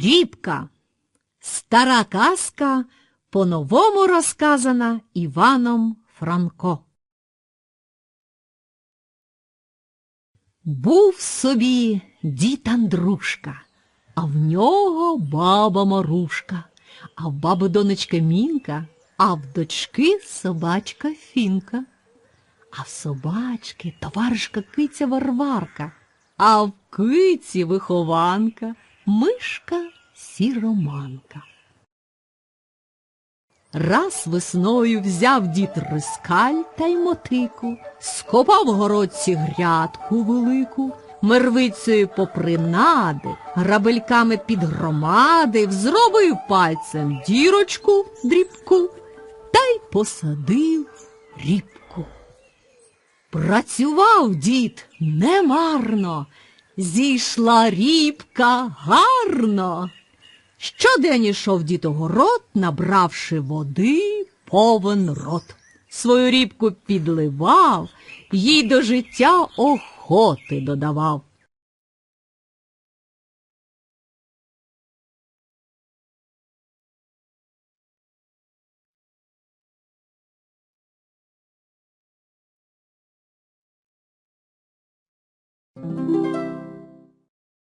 Рібка. Стара казка по-новому розказана Іваном Франко. Був собі дід Андрушка, а в нього баба Марушка, а в баби донечка Мінка, а в дочки собачка Фінка, а в собачки товаришка киця Варварка, а в киці вихованка, мишка сіроманка. Раз весною взяв дід рискаль та й мотику, скопав в городці грядку велику, мервицею попринади, грабельками підгромадив, зробив пальцем дірочку дрібку та й посадив рібку. Працював дід немарно, зійшла рібка гарно. Щодень ішов дід огород, набравши води повен рот. Свою рібку підливав, їй до життя охоти додавав.